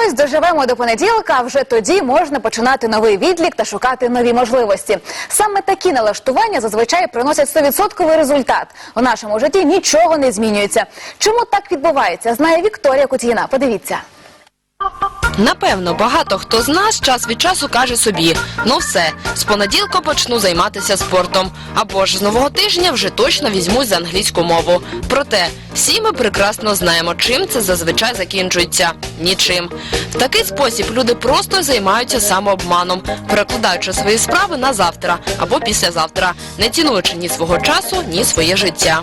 Ось доживемо до понеділка, а вже тоді можна починати новий відлік та шукати нові можливості. Саме такі налаштування зазвичай приносять 100% результат. У нашому житті нічого не змінюється. Чому так відбувається? Знає Вікторія Кутіна. Подивіться. Напевно, багато хто з нас час від часу каже собі: ну все, з понеділка почну займатися спортом. Або ж з нового тижня вже точно візьмусь за англійську мову. Проте всі ми прекрасно знаємо, чим це зазвичай закінчується. Нічим. В такий спосіб люди просто займаються самообманом, перекладаючи свої справи на завтра або післязавтра, не цінуючи ні свого часу, ні своє життя.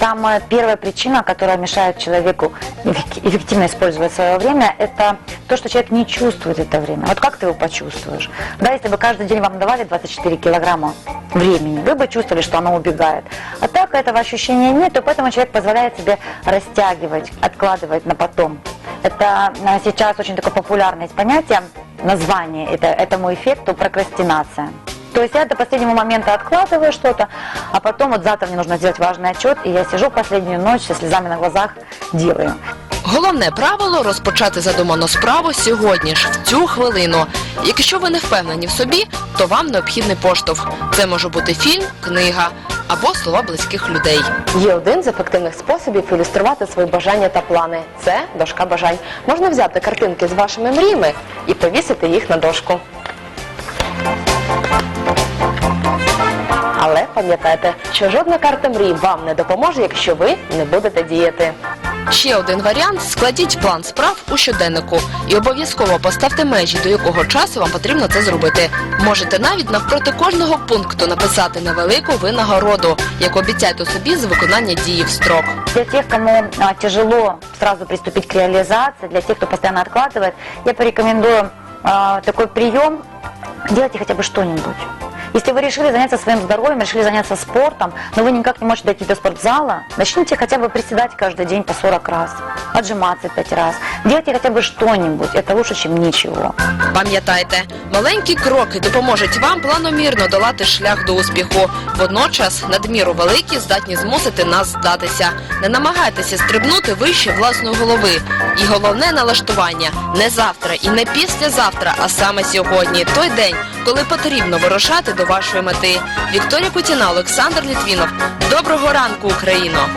Самая первая причина, которая мешает человеку эффек- эффективно использовать свое время, это то, что человек не чувствует это время. Вот как ты его почувствуешь? Да, если бы каждый день вам давали 24 килограмма времени, вы бы чувствовали, что оно убегает. А так этого ощущения нет, и поэтому человек позволяет себе растягивать, откладывать на потом. Это а, сейчас очень такое популярное понятие, название это, этому эффекту прокрастинация. То есть я до последнего момента откладываю что-то, а потом вот завтра мне нужно сделать важный отчет, и я сижу последнюю ночь со слезами на глазах делаю. Головне правило розпочати задуману справу сьогодні ж, в цю хвилину. Якщо ви не впевнені в собі, то вам необхідний поштовх. Це може бути фільм, книга або слова близьких людей. Є один з ефективних способів ілюструвати свої бажання та плани. Це дошка бажань. Можна взяти картинки з вашими мріями і повісити їх на дошку. Пам'ятайте, що жодна карта мрій вам не допоможе, якщо ви не будете діяти. Ще один варіант складіть план справ у щоденнику і обов'язково поставте межі, до якого часу вам потрібно це зробити. Можете навіть навпроти кожного пункту написати невелику винагороду, яку обіцяйте собі за виконання дії в строк. Для тех, кому а, тяжело сразу приступить к реализации, для тех, кто постоянно откладывает, я порекомендую а, такой прием. Делайте хотя бы что-нибудь. Если вы решили заняться своим здоровьем, решили заняться спортом, но вы никак не можете дойти до спортзала, начните хотя бы приседать каждый день по 40 раз, отжиматься 5 раз. Делайте хотя бы что-нибудь, это лучше, чем ничего. Пам'ятайте, маленькі кроки допоможуть вам планомірно долати шлях до успіху. Водночас надміру великі здатні змусити нас здатися. Не намагайтеся стрибнути вище власної голови. І головне налаштування не завтра і не післязавтра, а саме сьогодні. Той день, коли потрібно вирушати до вашої мети. Вікторія Кутіна, Олександр Літвінов. Доброго ранку, Україно!